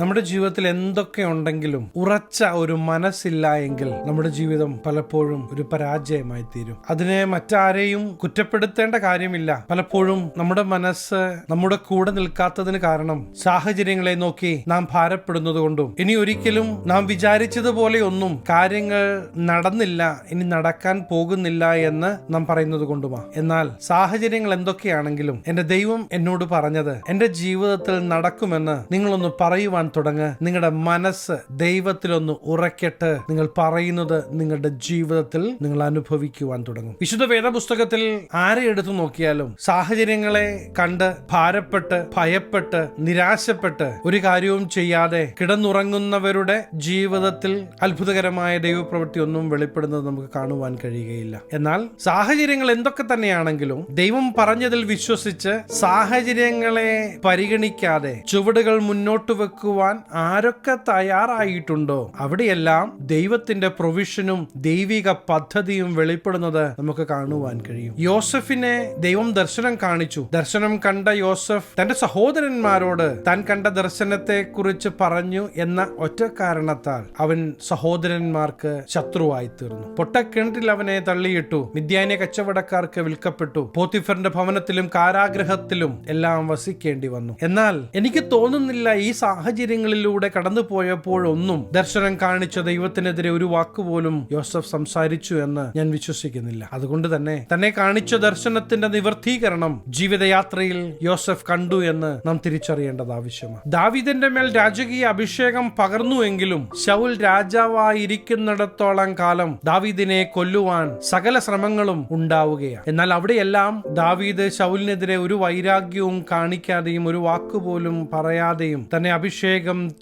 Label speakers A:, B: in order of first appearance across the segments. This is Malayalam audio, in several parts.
A: നമ്മുടെ ജീവിതത്തിൽ എന്തൊക്കെ ഉണ്ടെങ്കിലും ഉറച്ച ഒരു മനസ്സില്ല എങ്കിൽ നമ്മുടെ ജീവിതം പലപ്പോഴും ഒരു പരാജയമായി തീരും. അതിനെ മറ്റാരെയും കുറ്റപ്പെടുത്തേണ്ട കാര്യമില്ല. പലപ്പോഴും നമ്മുടെ മനസ്സ് നമ്മുടെ കൂടെ നിൽക്കാത്തതിന് കാരണം സാഹചര്യങ്ങളെ നോക്കി നാം ഭാരപ്പെടുന്നത് കൊണ്ടും ഇനി ഒരിക്കലും നാം വിചാരിച്ചതുപോലെ ഒന്നും കാര്യങ്ങൾ നടന്നില്ല ഇനി നടക്കാൻ പോകുന്നില്ല എന്ന് നാം പറയുന്നത് കൊണ്ടുമാ. എന്നാൽ സാഹചര്യങ്ങൾ എന്തൊക്കെയാണെങ്കിലും എന്റെ ദൈവം എന്നോട് പറഞ്ഞത് എന്റെ ജീവിതത്തിൽ നടക്കുമെന്ന് നിങ്ങളൊന്ന് പറയുവാൻ തുടങ്ങ്. നിങ്ങളുടെ മനസ്സ് ദൈവത്തിലൊന്ന് ഉറക്കട്ട്. നിങ്ങൾ പറയുന്നത് നിങ്ങളുടെ ജീവിതത്തിൽ നിങ്ങൾ അനുഭവിക്കുവാൻ തുടങ്ങും. വിശുദ്ധ വേദപുസ്തകത്തിൽ ആരെ എടുത്തു നോക്കിയാലും സാഹചര്യങ്ങളെ കണ്ട് ഭാരപ്പെട്ട് ഭയപ്പെട്ട് നിരാശപ്പെട്ട് ഒരു കാര്യവും ചെയ്യാതെ കിടന്നുറങ്ങുന്നവരുടെ ജീവിതത്തിൽ അത്ഭുതകരമായ ദൈവപ്രവൃത്തി ഒന്നും വെളിപ്പെടുന്നത് നമുക്ക് കാണുവാൻ കഴിയുകയില്ല. എന്നാൽ സാഹചര്യങ്ങൾ എന്തൊക്കെ തന്നെയാണെങ്കിലും ദൈവം പറഞ്ഞതിൽ വിശ്വസിച്ച് സാഹചര്യങ്ങളെ പരിഗണിക്കാതെ ചുവടുകൾ മുന്നോട്ട് വെക്കുവാൻ ആരൊക്കെ തയ്യാറായിട്ടുണ്ടോ? അവിടെയെല്ലാം ദൈവത്തിന്റെ പ്രൊവിഷനും ദൈവിക പദ്ധതിയും വെളിപ്പെടുന്നത് നമുക്ക് കാണുവാൻ കഴിയും. യോസഫിനെ ദൈവം ദർശനം കാണിച്ചു. ദർശനം കണ്ട യോസഫ് തന്റെ സഹോദരന്മാരോട് താൻ കണ്ട ദർശനത്തെ കുറിച്ച് പറഞ്ഞു എന്ന ഒറ്റ കാരണത്താൽ അവൻ സഹോദരന്മാർക്ക് ശത്രുവായി തീർന്നു പൊട്ടക്കിണറ്റിൽ അവനെ തള്ളിയിട്ടു. മിഥ്യാനെ കച്ചവടക്കാർക്ക് വിൽക്കപ്പെട്ടു. പോത്തിഫറിന്റെ ഭവനത്തിലും കാരാഗ്രഹത്തിലും എല്ലാം വസിക്കേണ്ടി വന്നു. എന്നാൽ എനിക്ക് തോന്നുന്നില്ല ഈ സാഹചര്യങ്ങളിലൂടെ കടന്നു പോയപ്പോഴൊന്നും ദർശനം കാണിച്ച ദൈവത്തിനെതിരെ ഒരു വാക്കുപോലും യോസഫ് സംസാരിച്ചു എന്ന് ഞാൻ വിശ്വസിക്കുന്നില്ല. അതുകൊണ്ട് തന്നെ തന്നെ കാണിച്ച ദർശനത്തിന്റെ നിവർത്തീകരണം ജീവിതയാത്രയിൽ യോസഫ് കണ്ടു എന്ന് നാം തിരിച്ചറിയേണ്ടത് ആവശ്യമാണ്. ദാവിദിന്റെ മേൽ രാജകീയ അഭിഷേകം പകർന്നുവെങ്കിലും ശൗൽ രാജാവായിരിക്കുന്നിടത്തോളം കാലം ദാവീദിനെ കൊല്ലുവാൻ സകല ശ്രമങ്ങളും ഉണ്ടാവുകയാണ്. എന്നാൽ അവിടെയെല്ലാം ദാവീദ് ശൗലിനെതിരെ ഒരു വൈരാഗ്യവും കാണിക്കാതെയും ഒരു വാക്കുപോലും പറയാതെയും തന്നെ അഭിഷേകം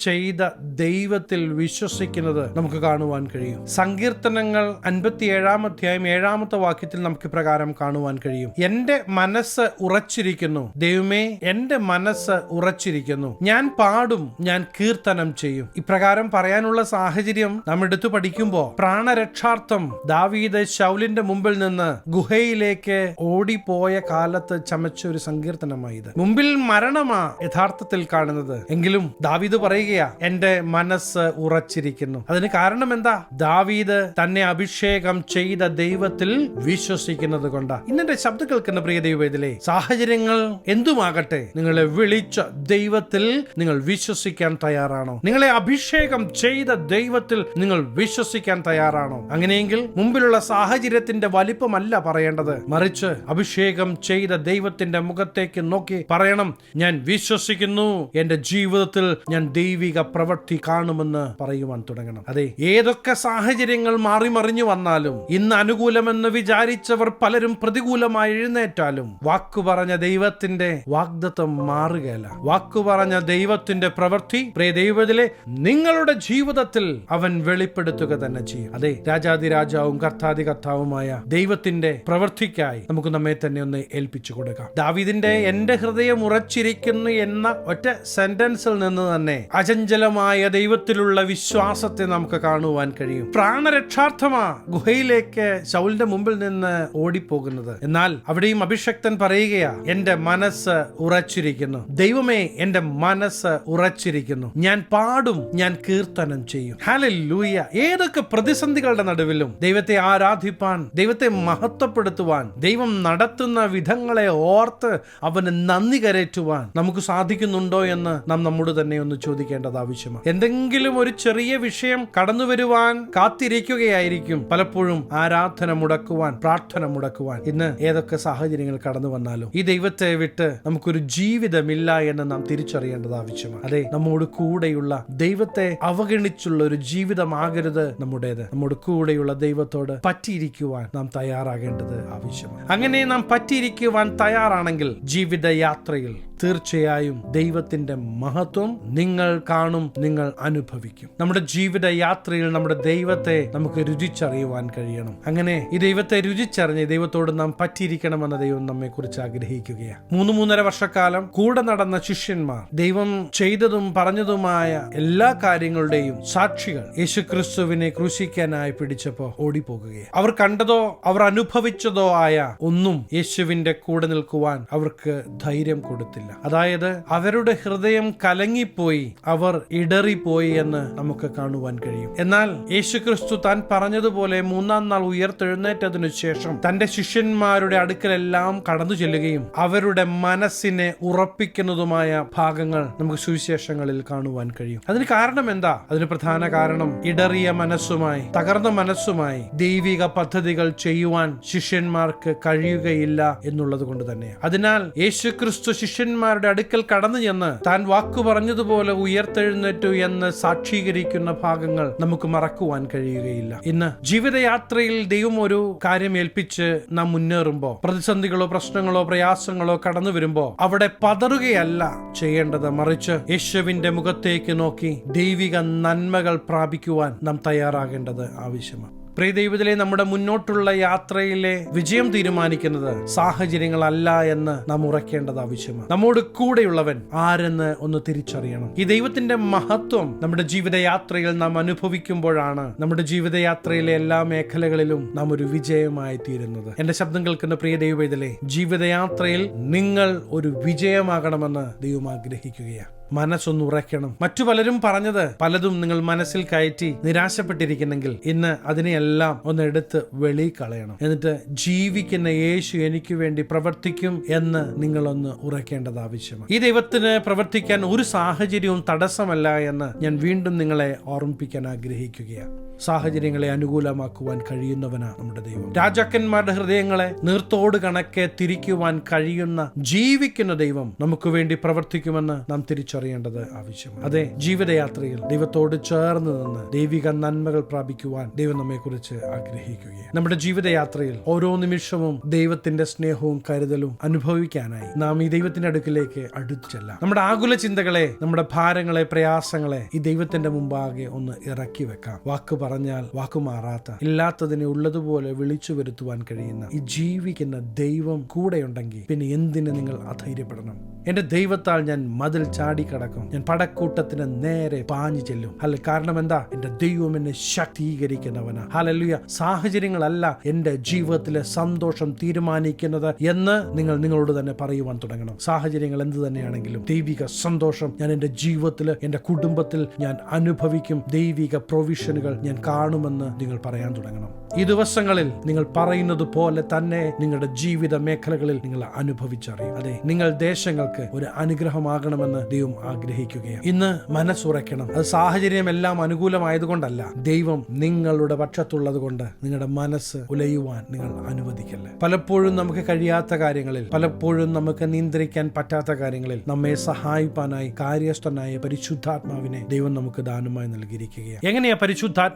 A: ചെയ്ത ദൈവത്തിൽ വിശ്വസിക്കുന്നത് നമുക്ക് കാണുവാൻ കഴിയും. സങ്കീർത്തനങ്ങൾ അൻപത്തി ഏഴാം അധ്യായം ഏഴാമത്തെ വാക്യത്തിൽ നമുക്ക് പ്രകാരം കാണുവാൻ കഴിയും. എന്റെ മനസ്സ് ഉറച്ചിരിക്കുന്നു. ദൈവമേ എന്റെ മനസ്സ് ഉറച്ചിരിക്കുന്നു. ഞാൻ പാടും ഞാൻ കീർത്തനം ചെയ്യും. ഇപ്രകാരം പറയാനുള്ള സാഹചര്യം നമ്മൾ എടുത്തു പഠിക്കുമ്പോ പ്രാണരക്ഷാർത്ഥം ദാവീദ് ശൗലിന്റെ മുമ്പിൽ നിന്ന് ഗുഹയിലേക്ക് ഓടിപ്പോയ കാലത്ത് ചമച്ച ഒരു സങ്കീർത്തനമായി ഇത് മുമ്പിൽ മരണമാ യഥാർത്ഥത്തിൽ കാണുന്നത്. എങ്കിലും ദാവീദ് പറയുകയാ എന്റെ മനസ്സ് ഉറച്ചിരിക്കുന്നു. അതിന് കാരണം എന്താ? ദാവീദ് തന്നെ അഭിഷേകം ചെയ്ത ദൈവത്തിൽ വിശ്വസിക്കുന്നത് കൊണ്ടാ. ഇന്നെ ശബ്ദം കേൾക്കുന്ന പ്രിയ ദൈവത്തിലെ സാഹചര്യങ്ങൾ എന്തുമാകട്ടെ നിങ്ങളെ വിളിച്ച ദൈവത്തിൽ നിങ്ങൾ വിശ്വസിക്കാൻ തയ്യാറാണോ? നിങ്ങളെ അഭിഷേകം ചെയ്ത ദൈവത്തിൽ നിങ്ങൾ വിശ്വസിക്കാൻ തയ്യാറാണോ? അങ്ങനെയെങ്കിൽ മുമ്പിലുള്ള സാഹചര്യത്തിന്റെ വലിപ്പമല്ല പറയേണ്ടത്. മറിച്ച് അഭിഷേകം ചെയ്ത ദൈവത്തിന്റെ മുഖത്തേക്ക് നോക്കി പറയണം ഞാൻ വിശ്വസിക്കുന്നു എന്റെ ജീവിതത്തിൽ ഞാൻ ദൈവിക പ്രവൃത്തി കാണുമെന്ന് പറയുവാൻ തുടങ്ങണം. അതെ ഏതൊക്കെ സാഹചര്യങ്ങൾ മാറി മറിഞ്ഞു വന്നാലും ഇന്ന് അനുകൂലമെന്ന് വിചാരിച്ചവർ പലരും പ്രതികൂലമായി എഴുന്നേറ്റാലും വാക്കു പറഞ്ഞ ദൈവത്തിന്റെ വാഗ്ദത്വം മാറുകയല്ല. വാക്കു പറഞ്ഞ ദൈവത്തിന്റെ പ്രവൃത്തി പ്രിയ ദൈവത്തിലെ നിങ്ങളുടെ ജീവിതത്തിൽ അവൻ വെളിപ്പെടുത്തുക തന്നെ ചെയ്യും. അതെ രാജാതി രാജാവും കർത്താതി കർത്താവുമായ ദൈവത്തിന്റെ പ്രവൃത്തിക്കായി നമുക്ക് നമ്മെ തന്നെ ഒന്ന് ഏൽപ്പിച്ചു കൊടുക്കാം. ദാവിദിന്റെ എന്റെ ഹൃദയം ഉറച്ചിരിക്കുന്നു എന്ന ഒറ്റ സെന്റൻസിൽ നിന്ന് തന്നെ അചഞ്ചലമായ ദൈവത്തിലുള്ള വിശ്വാസത്തെ നമുക്ക് കാണുവാൻ കഴിയും. പ്രാണരക്ഷാർത്ഥമാ ഗുഹയിലേക്ക് ശൗലിന്റെ മുമ്പിൽ നിന്ന് ഓടിപ്പോകുന്നത്. എന്നാൽ അവിടെയും അഭിഷക്തൻ പറയുകയാ എന്റെ മനസ്സ് ഉറച്ചിരിക്കുന്നു. ദൈവമേ എന്റെ മനസ്സ് ഉറച്ചിരിക്കുന്നു. ഞാൻ പാടും ഞാൻ കീർത്തനം ചെയ്യും. ഹല്ലേലൂയ. ഏതൊക്കെ പ്രതിസന്ധികളുടെ നടുവിലും ദൈവത്തെ ആരാധിപ്പാൻ ദൈവത്തെ മഹത്വപ്പെടുത്തുവാൻ ദൈവം നടത്തുന്ന വിധങ്ങളെ ഓർത്ത് അവന് നന്ദി കരേറ്റുവാൻ നമുക്ക് സാധിക്കുന്നുണ്ടോ എന്ന് നാം നമ്മോട് തന്നെ ഒന്ന് ചോദിക്കേണ്ടത് ആവശ്യമാണ്. എന്തെങ്കിലും ഒരു ചെറിയ വിഷയം കടന്നു വരുവാൻ കാത്തിരിക്കുകയായിരിക്കും. പലപ്പോഴും ആരാധന മുടക്കുവാൻ പ്രാർത്ഥന മുടക്കുവാൻ ഇന്ന് ഏതൊക്കെ സാഹചര്യങ്ങൾ കടന്നു വന്നാലും ഈ ദൈവത്തെ വിട്ട് നമുക്കൊരു ജീവിതമില്ല എന്ന് നാം തിരിച്ചറിയേണ്ടത് ആവശ്യമാണ്. അതെ നമ്മോട് കൂടെയുള്ള ദൈവത്തെ അവഗണിച്ചുള്ള ഒരു ജീവിതമാകരുത് നമ്മുടേത്. നമ്മുടെ കൂടെയുള്ള ദൈവത്തോട് പറ്റിയിരിക്കുവാൻ നാം തയ്യാറാകേണ്ടത് ആവശ്യമാണ്. അങ്ങനെ നാം പറ്റിയിരിക്കുവാൻ തയ്യാറാണെങ്കിൽ ജീവിതയാത്രയിൽ തീർച്ചയായും ദൈവത്തിന്റെ മഹത്വം നിങ്ങൾ കാണും നിങ്ങൾ അനുഭവിക്കും. നമ്മുടെ ജീവിത യാത്രയിൽ നമ്മുടെ ദൈവത്തെ നമുക്ക് രുചിച്ചറിയുവാൻ കഴിയണം. അങ്ങനെ ഈ ദൈവത്തെ രുചിച്ചറിഞ്ഞ് ദൈവത്തോട് നാം പറ്റിയിരിക്കണമെന്ന ദൈവം നമ്മെ കുറിച്ച് ആഗ്രഹിക്കുകയാണ് മൂന്ന് മൂന്നര വർഷക്കാലം കൂടെ നടന്ന ശിഷ്യന്മാർ ദൈവം ചെയ്തതും പറഞ്ഞതുമായ എല്ലാ കാര്യങ്ങളുടെയും സാക്ഷികൾ യേശുക്രിസ്തുവിനെ ക്രൂശിക്കാനായി പിടിച്ചപ്പോ ഓടിപ്പോകുകയാണ് അവർ കണ്ടതോ അവർ അനുഭവിച്ചതോ ആയ ഒന്നും യേശുവിന്റെ കൂടെ നിൽക്കുവാൻ അവർക്ക് ധൈര്യം കൊടുത്തില്ല. അതായത് അവരുടെ ഹൃദയം കലങ്ങിപ്പോയി പതറിപ്പോയി അവർ ഇടറിപ്പോയി എന്ന് നമുക്ക് കാണുവാൻ കഴിയും. എന്നാൽ യേശുക്രിസ്തു താൻ പറഞ്ഞതുപോലെ മൂന്നാം നാൾ ഉയർത്തെഴുന്നേറ്റതിനു ശേഷം തന്റെ ശിഷ്യന്മാരുടെ അടുക്കലെല്ലാം കടന്നു ചെല്ലുകയും അവരുടെ മനസ്സിനെ ഉറപ്പിക്കുന്നതുമായ ഭാഗങ്ങൾ നമുക്ക് സുവിശേഷങ്ങളിൽ കാണുവാൻ കഴിയും. അതിന് കാരണം എന്താ? അതിന് പ്രധാന കാരണം ഇടറിയ മനസ്സുമായി തകർന്ന മനസ്സുമായി ദൈവിക പദ്ധതികൾ ചെയ്യുവാൻ ശിഷ്യന്മാർക്ക് കഴിയുകയില്ല എന്നുള്ളത് കൊണ്ട് തന്നെ അതിനാൽ യേശുക്രിസ്തു ശിഷ്യന്മാരുടെ അടുക്കൽ കടന്നു ചെന്ന് താൻ വാക്കു പറഞ്ഞതുപോലെ ഉയർത്തെഴുന്നേറ്റു എന്ന് സാക്ഷീകരിക്കുന്ന ഭാഗങ്ങൾ നമുക്ക് മറക്കുവാൻ കഴിയുകയില്ല. ഇന്ന് ജീവിതയാത്രയിൽ ദൈവം ഒരു കാര്യം ഏൽപ്പിച്ച് നാം മുന്നേറുമ്പോൾ പ്രതിസന്ധികളോ പ്രശ്നങ്ങളോ പ്രയാസങ്ങളോ കടന്നു വരുമ്പോ അവിടെ പതറുകയല്ല ചെയ്യേണ്ടത്. മറിച്ച് യേശുവിന്റെ മുഖത്തേക്ക് നോക്കി ദൈവിക നന്മകൾ പ്രാപിക്കുവാൻ നാം തയ്യാറാകേണ്ടത് ആവശ്യമാണ്. പ്രിയ ദൈവത്തിലെ നമ്മുടെ മുന്നോട്ടുള്ള യാത്രയിലെ വിജയം തീരുമാനിക്കുന്നത് സാഹചര്യങ്ങളല്ല എന്ന് നാം ഉറക്കേണ്ടത് ആവശ്യമാണ്. നമ്മോട് കൂടെയുള്ളവൻ ആരെന്ന് ഒന്ന് തിരിച്ചറിയണം. ഈ ദൈവത്തിന്റെ മഹത്വം നമ്മുടെ ജീവിതയാത്രയിൽ നാം അനുഭവിക്കുമ്പോഴാണ് നമ്മുടെ ജീവിതയാത്രയിലെ എല്ലാ മേഖലകളിലും നാം ഒരു വിജയമായി തീരുന്നത്. എന്റെ ശബ്ദം കേൾക്കുന്ന പ്രിയ ദൈവത്തിലെ ജീവിതയാത്രയിൽ നിങ്ങൾ ഒരു വിജയമാകണമെന്ന് ദൈവം ആഗ്രഹിക്കുകയാണ്. മനസ്സൊന്ന് ഉറയ്ക്കണം. മറ്റു പലരും പറഞ്ഞത് പലതും നിങ്ങൾ മനസ്സിൽ കയറ്റി നിരാശപ്പെട്ടിരിക്കുന്നെങ്കിൽ ഇന്ന് അതിനെയെല്ലാം ഒന്ന് എടുത്ത് വെളി കളയണം എന്നിട്ട് ജീവിക്കുന്ന യേശു എനിക്ക് വേണ്ടി പ്രവർത്തിക്കും എന്ന് നിങ്ങളൊന്ന് ഉറക്കേണ്ടത് ആവശ്യമാണ്. ഈ ദൈവത്തിന് പ്രവർത്തിക്കാൻ ഒരു സാഹചര്യവും തടസ്സമല്ല എന്ന് ഞാൻ വീണ്ടും നിങ്ങളെ ഓർമ്മിപ്പിക്കാൻ ആഗ്രഹിക്കുകയാണ്. സാഹചര്യങ്ങളെ അനുകൂലമാക്കുവാൻ കഴിയുന്നവനാണ് നമ്മുടെ ദൈവം. രാജാക്കന്മാരുടെ ഹൃദയങ്ങളെ നീർത്തോട് കണക്കെ തിരിക്കുവാൻ കഴിയുന്ന ജീവിക്കുന്ന ദൈവം നമുക്ക് വേണ്ടി പ്രവർത്തിക്കുമെന്ന് നാം തിരിച്ചറിയേണ്ടത് ആവശ്യമാണ്. അതെ ജീവിതയാത്രയിൽ ദൈവത്തോട് ചേർന്ന് നിന്ന് ദൈവിക നന്മകൾ പ്രാപിക്കുവാൻ ദൈവം നമ്മെ കുറിച്ച് ആഗ്രഹിക്കുകയാണ്. നമ്മുടെ ജീവിതയാത്രയിൽ ഓരോ നിമിഷവും ദൈവത്തിന്റെ സ്നേഹവും കരുതലും അനുഭവിക്കാനായി നാം ഈ ദൈവത്തിന്റെ അടുക്കിലേക്ക് അടുത്തു ചെല്ലാം നമ്മുടെ ആകുല ചിന്തകളെ നമ്മുടെ ഭാരങ്ങളെ പ്രയാസങ്ങളെ ഈ ദൈവത്തിന്റെ മുമ്പാകെ ഒന്ന് ഇറക്കി വെക്കാം. വാക്ക് പറഞ്ഞാൽ വാക്കുമാറാത്ത ഇല്ലാത്തതിനെ ഉള്ളതുപോലെ വിളിച്ചു വരുത്തുവാൻ കഴിയുന്ന ഈ ജീവിക്കുന്ന ദൈവം കൂടെയുണ്ടെങ്കിൽ പിന്നെ എന്തിന് നിങ്ങൾ അധൈര്യപ്പെടണം? എന്റെ ദൈവത്താൽ ഞാൻ മതിൽ ചാടിക്കടക്കും. ഞാൻ പടക്കൂട്ടത്തിന് നേരെ പാഞ്ഞു ചെല്ലും. അല്ല കാരണം എന്താ? എന്റെ ദൈവം എന്നെ ശക്തീകരിക്കുന്നവനാ. ഹലലുയ സാഹചര്യങ്ങളല്ല എന്റെ ജീവിതത്തിലെ സന്തോഷം തീരുമാനിക്കുന്നത് എന്ന് നിങ്ങൾ നിങ്ങളോട് തന്നെ പറയുവാൻ തുടങ്ങണം. സാഹചര്യങ്ങൾ എന്ത് തന്നെയാണെങ്കിലും ദൈവിക സന്തോഷം ഞാൻ എന്റെ ജീവിതത്തിൽ എന്റെ കുടുംബത്തിൽ ഞാൻ അനുഭവിക്കും. ദൈവിക പ്രൊവിഷനുകൾ ഞാൻ കാണുമെന്ന് നിങ്ങൾ പറയാൻ തുടങ്ങണം. ഈ ദിവസങ്ങളിൽ നിങ്ങൾ പറയുന്നത് പോലെ തന്നെ നിങ്ങളുടെ ജീവിത മേഖലകളിൽ നിങ്ങൾ അനുഭവിച്ചറിയും. അതെ നിങ്ങൾ ദേശങ്ങൾക്ക് ഒരു അനുഗ്രഹമാകണമെന്ന് ദൈവം ആഗ്രഹിക്കുകയാണ്. ഇന്ന് മനസ്സുറയ്ക്കണം. അത് സാഹചര്യം എല്ലാം അനുകൂലമായതുകൊണ്ടല്ല ദൈവം നിങ്ങളുടെ പക്ഷത്തുള്ളത് കൊണ്ട് നിങ്ങളുടെ മനസ്സ് ഉലയുവാൻ നിങ്ങൾ അനുവദിക്കല്ല? പലപ്പോഴും നമുക്ക് കഴിയാത്ത കാര്യങ്ങളിൽ പലപ്പോഴും നമുക്ക് നിയന്ത്രിക്കാൻ പറ്റാത്ത കാര്യങ്ങളിൽ നമ്മെ സഹായിപ്പാനായി കാര്യസ്ഥനായ പരിശുദ്ധാത്മാവിനെ ദൈവം നമുക്ക് ദാനമായി നൽകിയിരിക്കുകയാണ്. എങ്ങനെയാ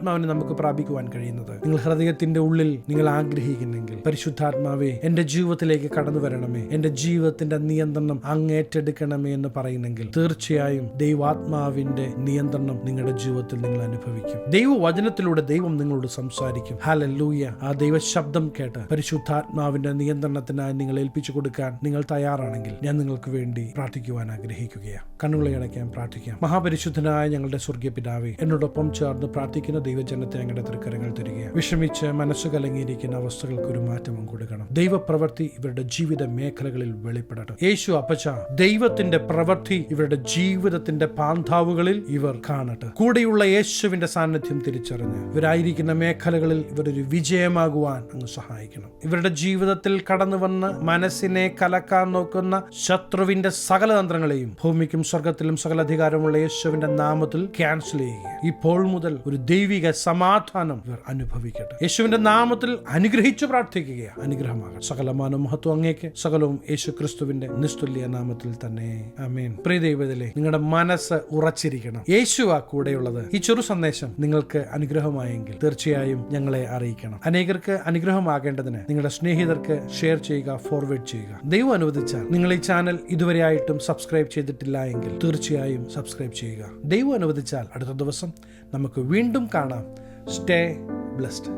A: പരിശുദ്ധാത്മാവിനെ നമുക്ക് പ്രാപിക്കുവാൻ കഴിയുന്നത്. നിങ്ങൾ ഹൃദയത്തിന്റെ ഉള്ളിൽ നിങ്ങൾ ആഗ്രഹിക്കുന്നെങ്കിൽ പരിശുദ്ധാത്മാവെ എന്റെ ജീവിതത്തിലേക്ക് കടന്നു വരണമേ. എന്റെ ജീവിതത്തിന്റെ നിയന്ത്രണം അങ്ങേറ്റെടുക്കണമേ എന്ന് പറയുന്നെങ്കിൽ തീർച്ചയായും ദൈവാത്മാവിന്റെ നിയന്ത്രണം നിങ്ങളുടെ ജീവിതത്തിൽ നിങ്ങൾ അനുഭവിക്കും. ദൈവവചനത്തിലൂടെ ദൈവം നിങ്ങളോട് സംസാരിക്കും. ഹലല്ലൂയ. ആ ദൈവശബ്ദം കേട്ട് പരിശുദ്ധാത്മാവിന്റെ നിയന്ത്രണത്തിനായി നിങ്ങൾ ഏൽപ്പിച്ചു കൊടുക്കാൻ നിങ്ങൾ തയ്യാറാണെങ്കിൽ ഞാൻ നിങ്ങൾക്ക് വേണ്ടി പ്രാർത്ഥിക്കുവാൻ ആഗ്രഹിക്കുകയാണ്. കണ്ണുകളെ അടയ്ക്കാൻ പ്രാർത്ഥിക്കാം. മഹാപരിശുദ്ധനായ ഞങ്ങളുടെ സ്വർഗീയ പിതാവേ എന്നോടൊപ്പം ചേർന്ന് പ്രാർത്ഥിക്കുന്ന ദൈവജനത്തെ അങ്ങയുടെ തൃക്കരങ്ങൾ തരിക വിഷമിച്ച് മനസ്സ് കലങ്ങിയിരിക്കുന്ന അവസ്ഥകൾക്ക് ഒരു മാറ്റം കൊടുക്കണം. ദൈവപ്രവൃത്തി ഇവരുടെ ജീവിത മേഖലകളിൽ വെളിപ്പെടട്ടെ. യേശു അപ്പച്ച ദൈവത്തിന്റെ പ്രവൃത്തി ഇവരുടെ ജീവിതത്തിന്റെ പാന്താവുകളിൽ ഇവർ കാണട്ടെ. കൂടെയുള്ള യേശുവിന്റെ സാന്നിധ്യം തിരിച്ചറിഞ്ഞ് ഇവരായിരിക്കുന്ന മേഖലകളിൽ ഇവരൊരു വിജയമാകുവാൻ അങ്ങ് സഹായിക്കണം. ഇവരുടെ ജീവിതത്തിൽ കടന്നു വന്ന് മനസ്സിനെ കലക്കാൻ നോക്കുന്ന ശത്രുവിന്റെ സകല തന്ത്രങ്ങളെയും ഭൂമിക്കും സ്വർഗത്തിലും സകല അധികാരമുള്ള യേശുവിന്റെ നാമത്തിൽ ക്യാൻസൽ ചെയ്യുക. ഇപ്പോൾ മുതൽ ഒരു ദൈവിക സമാധാനം ഇവർ അനുഭവിക്കട്ടെ. യേശുവിന്റെ നാമത്തിൽ അനുഗ്രഹിച്ചു പ്രാർത്ഥിക്കുക അനുഗ്രഹമാകട്ടെ. സകലമാനവും മഹത്വം അങ്ങേക്ക്. സകലവും യേശു ക്രിസ്തുവിന്റെ നിസ്തുല്യ നാമത്തിൽ തന്നെ. അമേൻ പ്രിയ നിങ്ങളുടെ മനസ്സ് ഉറച്ചിരിക്കണം. യേശുവാ കൂടെയുള്ളത്. ഈ ചെറു സന്ദേശം നിങ്ങൾക്ക് അനുഗ്രഹമായെങ്കിൽ തീർച്ചയായും ഞങ്ങളെ അറിയിക്കണം. അനേകർക്ക് അനുഗ്രഹമാകേണ്ടതിന് നിങ്ങളുടെ സ്നേഹിതർക്ക് ഷെയർ ചെയ്യുക ഫോർവേഡ് ചെയ്യുക. ദൈവം അനുവദിച്ചാൽ നിങ്ങൾ ഈ ചാനൽ ഇതുവരെയായിട്ടും സബ്സ്ക്രൈബ് ചെയ്തിട്ടില്ല എങ്കിൽ തീർച്ചയായും സബ്സ്ക്രൈബ് ചെയ്യുക. ദൈവം അനുവദിച്ചാൽ അടുത്ത ദിവസം നമുക്ക് വീണ്ടും കാണാം. Stay blessed.